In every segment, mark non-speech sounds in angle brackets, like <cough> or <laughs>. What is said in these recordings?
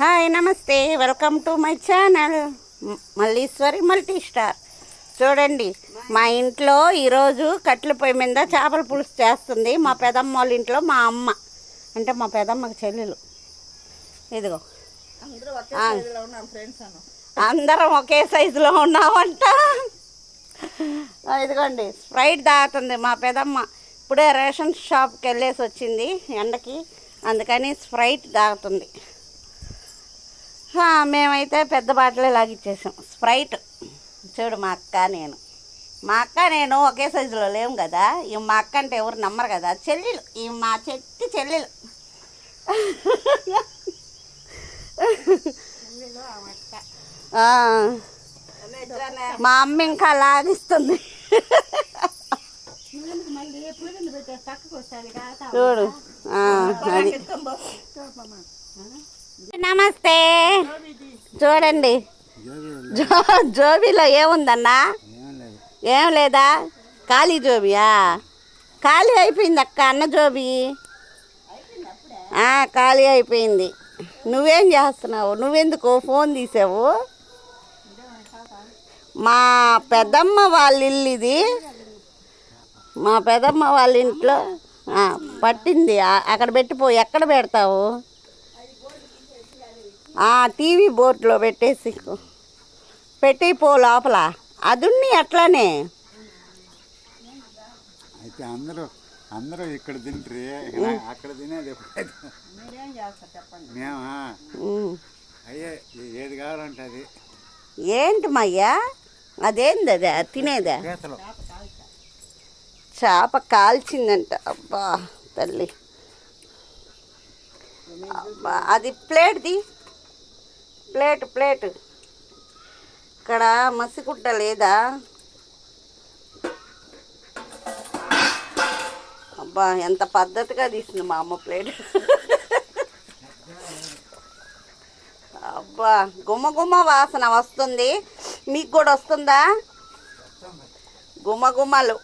Hi నమస్తే. Welcome to my channel Malleeswari multi star చూడండి మా ఇంట్లో ఈరోజు కట్ల పొయ్యి మీద చేపల పులుసు చేస్తుంది. మా పెదమ్మ వాళ్ళ ఇంట్లో మా అమ్మ. అంటే మా పెదమ్మకి చెల్లెలు. ఇదిగో. అందరూ ఒకే. సైజులో ఉన్నామంట. ఇదిగోండి స్ప్రైట్ తాగుతుంది మా పెదమ్మ. ఇప్పుడే రేషన్ షాప్కి వెళ్ళేసి వచ్చింది ఎండకి. అందుకని స్ప్రైట్ తాగుతుంది మేమైతే పెద్ద బాటలే లాగిచ్చేసాం. స్ప్రైట్. చూడు మా అక్క నేను. మా అక్క నేను ఒకే సైజులో లేము కదా. ఈ మా అక్క అంటే ఎవరు నమ్మరు కదా. చెల్లెలు. ఈ మా చెట్టి చెల్లెలు. మా అమ్మ ఇంకా లాగిస్తుంది. చూడు. అది. నమస్తే. చూడండి. జో జోబీలో ఏముందన్నా? ఏం లేదా? ఖాళీ జోబియా? ఖాళీ అయిపోయింది అక్క అన్న జోబి. ఖాళీ అయిపోయింది. నువ్వేం చేస్తున్నావు? నువ్వెందుకు ఫోన్ తీసావు? మా పెద్దమ్మ వాళ్ళ ఇల్లు ఇది. మా పెదమ్మ వాళ్ళ ఇంట్లో పట్టింది. అక్కడ పెట్టిపో ఎక్కడ పెడతావు? టీవీ బోర్డులో పెట్టేసి పెట్టి పో లోపల. అదున్ని అట్లానే. అయితే అందరూ అందరూ ఇక్కడ తింటారు. ఇక్కడ అక్కడ తినేది మేమా. అయ్యే ఏది కావాలంటే అది. ఏంటి మయ్యా అదేంది అదే? తినేదా? చేప కాల్చిందంట. అబ్బా తల్లి. అబ్బా అది ప్లేట్ది ప్లేట్ ప్లేట్. ఇక్కడ మసిగుడ్డ లేదా? అబ్బా ఎంత పద్ధతిగా తీసింది మా అమ్మ ప్లేట్. అబ్బా గుమ్మ గుమ్మ వాసన వస్తుంది. మీకు కూడా వస్తుందా? గుమ్మ గుమ్మలు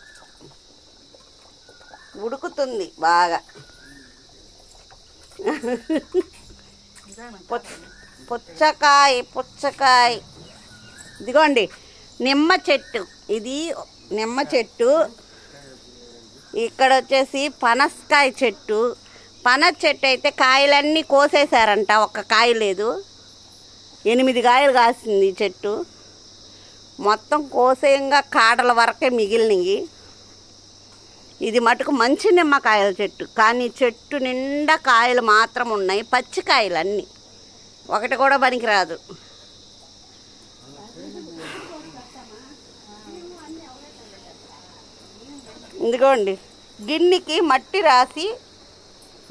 ఉడుకుతుంది బాగా. పుచ్చకాయ పుచ్చకాయ. ఇదిగోండి నిమ్మ చెట్టు. ఇది నిమ్మ చెట్టు. ఇక్కడ వచ్చేసి పనసకాయ చెట్టు. పనస చెట్టు అయితే కాయలన్నీ కోసేశారంట. ఒక్క కాయ లేదు. ఎనిమిది కాయలు కాసింది ఈ చెట్టు. మొత్తం కోసేయంగా కాడల వరకే మిగిలినవి ఇది మటుకు మంచి నిమ్మకాయల చెట్టు. కానీ చెట్టు నిండా కాయలు మాత్రం ఉన్నాయి పచ్చికాయలు అన్నీ ఒకటి కూడా పనికిరాదు. ఇదిగోండి గిన్నెకి మట్టి రాసి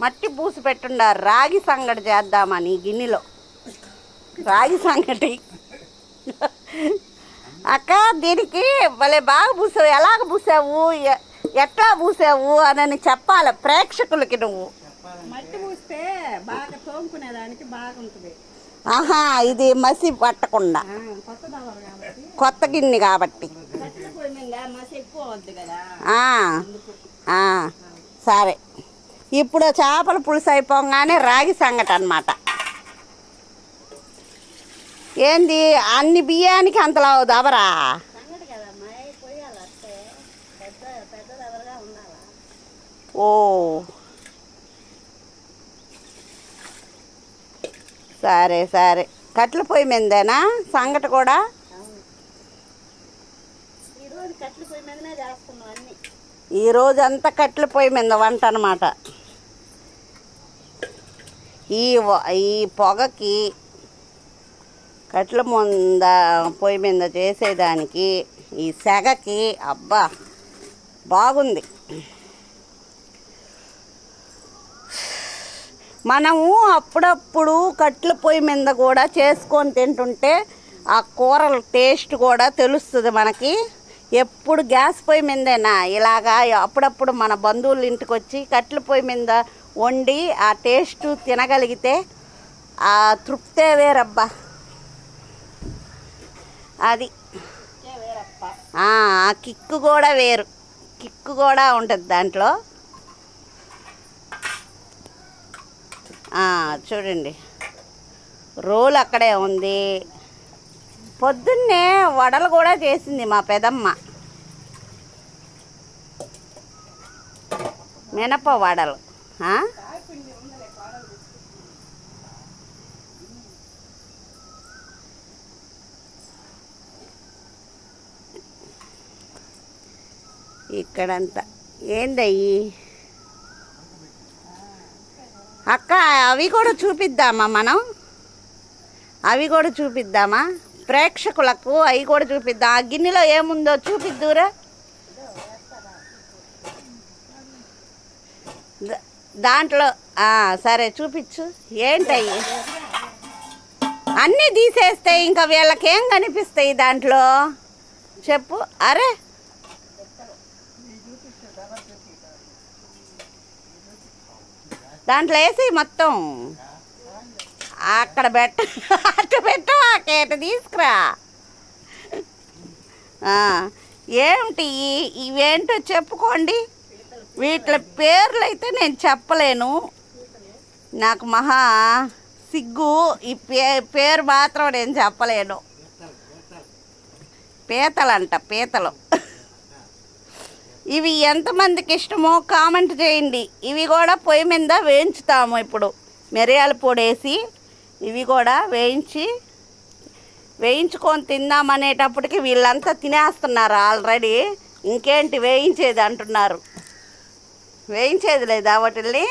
మట్టి పూసి పెట్టుండారు రాగి సంగటి చేద్దామని గిన్నెలో. రాగి సంగటి. అక్క దీనికి భలే బాగా పూసావు. ఎలాగ పూసావు? ఎట్లా పూసావు అని చెప్పాలి ప్రేక్షకులకి నువ్వు. మట్టి పూస్తే బాగా తోముకునేదానికి బాగుంటుంది. ఆహా ఇది మసి పట్టకుండా. కొత్త గిన్నె కాబట్టి. సరే. ఇప్పుడు చేపల పులుసు అయిపోగానే రాగి సంగటి అనమాట ఏంది? అన్ని బియ్యానికి అంతలా దబరా సంగటి కదా అమ్మాయి పోయాలి అట్టే పెద్ద పెద్ద ఎవరుగా ఉండాలా ఓ సరే సరే. కట్ల పొయ్యి మీదేనా? సంగటి కూడా? ఈరోజు రోజంతా కట్టెల పొయ్యి మీద వంట అనమాట ఈ ఈ పొగకి కట్ల ముంద పొయ్యి మీద చేసేదానికి ఈ సెగకి అబ్బా బాగుంది. మనము అప్పుడప్పుడు కట్ల పొయ్యి మీద కూడా చేసుకొని తింటుంటే ఆ కూరల టేస్ట్ కూడా తెలుస్తుంది మనకి. ఎప్పుడు గ్యాస్ పొయ్యి మీదేనా? ఇలాగా అప్పుడప్పుడు మన బంధువుల ఇంటికి వచ్చి కట్ల పొయ్యి మీద వండి ఆ టేస్ట్ తినగలిగితే ఆ తృప్తే వేరబ్బా. అది. ఆ కిక్కు కూడా వేరు. కిక్కు కూడా ఉంటుంది దాంట్లో. చూడండి. రోల్ అక్కడే ఉంది. పొద్దున్నే వడలు కూడా చేసింది మా పెదమ్మ. మినప వడలు. ఇక్కడంతా. ఏందయ్యి అక్క అవి కూడా చూపిద్దామా మనం? అవి కూడా చూపిద్దామా? ప్రేక్షకులకు అవి కూడా చూపిద్దాం. ఆ గిన్నెలో ఏముందో చూపిద్దురా. దాంట్లో సరే చూపించు. ఏంటయ్యి? అన్నీ తీసేస్తే ఇంకా వీళ్ళకేం కనిపిస్తాయి దాంట్లో? చెప్పు. అరే దాంట్లో వేసి మొత్తం అక్కడ పెట్ట అటు పెట్టు కేట తీసుకురా. ఏమిటి ఇవేంటో చెప్పుకోండి. వీటి పేర్లు అయితే నేను చెప్పలేను. నాకు మహా సిగ్గు. ఈ పే పేరు మాత్రం నేను చెప్పలేను. పీతలంట పీతలు. ఇవి ఎంతమందికి ఇష్టమో కామెంట్ చేయండి. ఇవి కూడా పొయ్యి మీద వేయించుతాము ఇప్పుడు. మిరియాల పొడి వేసి ఇవి కూడా వేయించి వేయించుకొని తిందామనేటప్పటికి వీళ్ళంతా తినేస్తున్నారు ఆల్రెడీ. ఇంకేంటి వేయించేది అంటున్నారు. వేయించేది లేదా వాటిల్ని?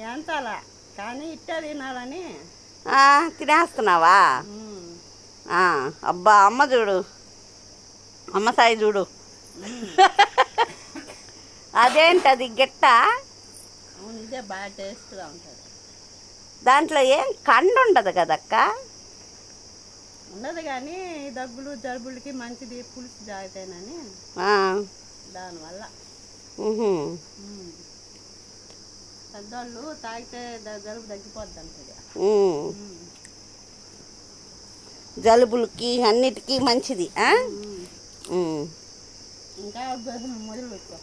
ఎంతలా కానీ ఇట్టే తినాలని. ఆ, తినేస్తున్నావా? అబ్బా అమ్మ చూడు. అమ్మ సాయి చూడు. <laughs> అదేంటది గిట్ట? అవును ఇదే బాగా టేస్ట్గా ఉంటుంది. దాంట్లో ఏం కండు ఉండదు కదక్క? ఉండదు కానీ దగ్గులు జలుబులకి మంచిది పులుసు జాగ్రత్తనని ఆ, దానివల్ల. పెద్దోళ్ళు తాగితే జలుబు తగ్గిపోద్ది అంటది. జలుబులకి అన్నిటికీ మంచిది. ఇంకా మొదలు పెట్టుకో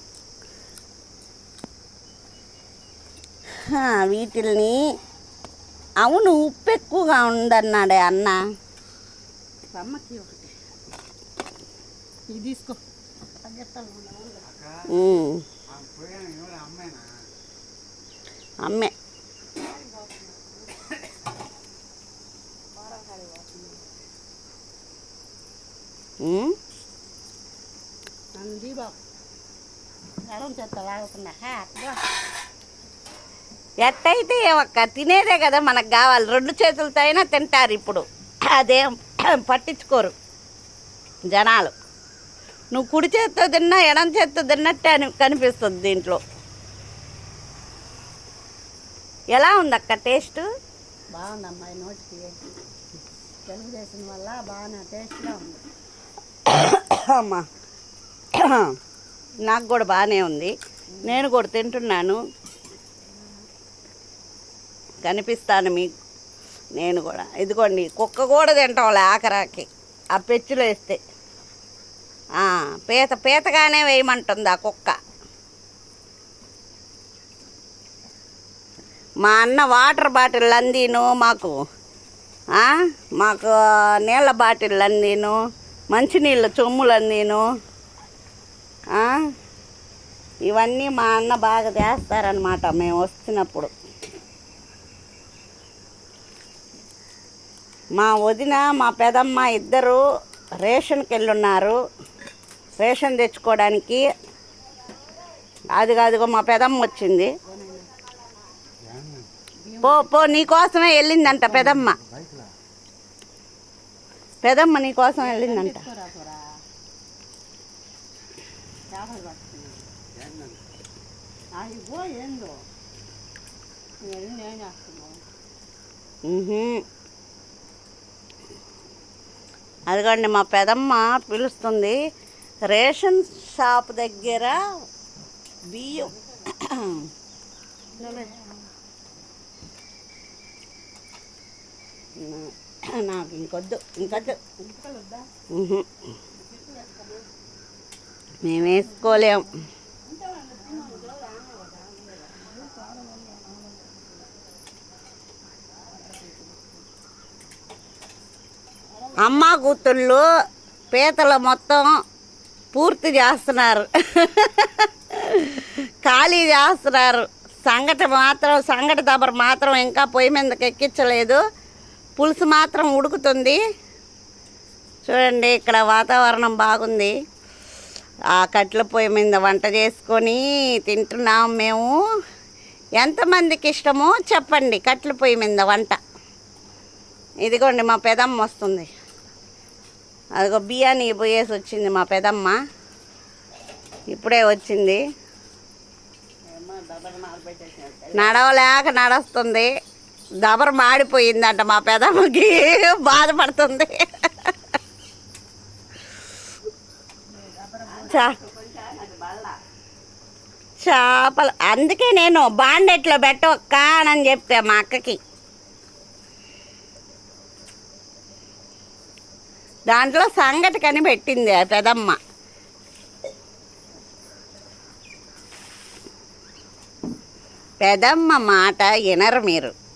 వీటిల్ని అవును ఉప్పు ఎక్కువగా ఉందన్నాడే అన్న. అమ్మకి ఒకటి. ఇది తీసుకో. అమ్మే. అంది బాబు. ఎడం అబ్బా. ఎట్టయితే ఏమక్క తినేదే కదా మనకు కావాలి. రెండు చేతులతో అయినా తింటారు ఇప్పుడు. అదేం పట్టించుకోరు జనాలు. నువ్వు కుడి చేత్తో తిన్నా ఎడం చేత్తో తిన్నట్టే అని కనిపిస్తుంది దీంట్లో. ఎలా ఉందక్క టేస్ట్? బాగుందమ్మా నోటికి. తెలుగుదేశం వల్ల బాగానే టేస్ట్గా ఉంది. అమ్మా నాకు కూడా బాగానే ఉంది. నేను కూడా తింటున్నాను. కనిపిస్తాను మీకు. నేను కూడా. ఇదిగోండి కుక్క కూడా తింటాం ఆఖరాకి. ఆ పెచ్చులో వేస్తే. పీత పీతగానే వేయమంటుంది ఆ కుక్క. మా అన్న వాటర్ బాటిల్ అందిను మాకు. మాకు నీళ్ళ బాటిల్ అందీను మంచినీళ్ళ చొమ్ములు అందీను. ఇవన్నీ మా అన్న బాగా చేస్తారనమాట మేము వస్తున్నప్పుడు మా వదిన మా పెదమ్మ ఇద్దరు రేషన్కి వెళ్ళున్నారు రేషన్ తెచ్చుకోవడానికి అది కాదుగో మా పెదమ్మ వచ్చింది. పో పో నీకోసమే వెళ్ళిందంట పెదమ్మ. పెదమ్మ నీకోసం వెళ్ళిందంట. ఏందో ఇవన్నీ ఏం చేస్తున్నావు మ్హూ. అదిగోండి మా పెదమ్మ పిలుస్తుంది. రేషన్ షాప్ దగ్గర బియ్యం నాకు ఇంకొద్దు ఇంకొద్దు. మేము వేసుకోలేం అమ్మ కూతుళ్ళు పీతలు మొత్తం పూర్తి చేస్తున్నారు. ఖాళీ చేస్తున్నారు. సంగటి మాత్రం సంగటి దబర మాత్రం ఇంకా పొయ్యి మీదకి ఎక్కించలేదు. పులుసు మాత్రం ఉడుకుతుంది. చూడండి ఇక్కడ వాతావరణం బాగుంది. ఆ కట్ల పొయ్యి మీద వంట చేసుకొని తింటున్నాం మేము. ఎంతమందికి ఇష్టమో చెప్పండి కట్ల పొయ్యి మీద వంట. ఇదిగోండి మా పెదమ్మ వస్తుంది. అదిగో బియ్యాన్ని పోయేసి వచ్చింది మా పెదమ్మ. ఇప్పుడే వచ్చింది. నడవలేక నడుస్తుంది. దబర మాడిపోయిందంట మా పెదమ్మకి. బాధపడుతుంది. చా చేపలు. అందుకే నేను బాండెట్లో పెట్టవక్క అని చెప్పా మా అక్కకి. దాంట్లో సంగటి కని పెట్టింది ఆ పెదమ్మ. పెదమ్మ మాట వినరు మీరు.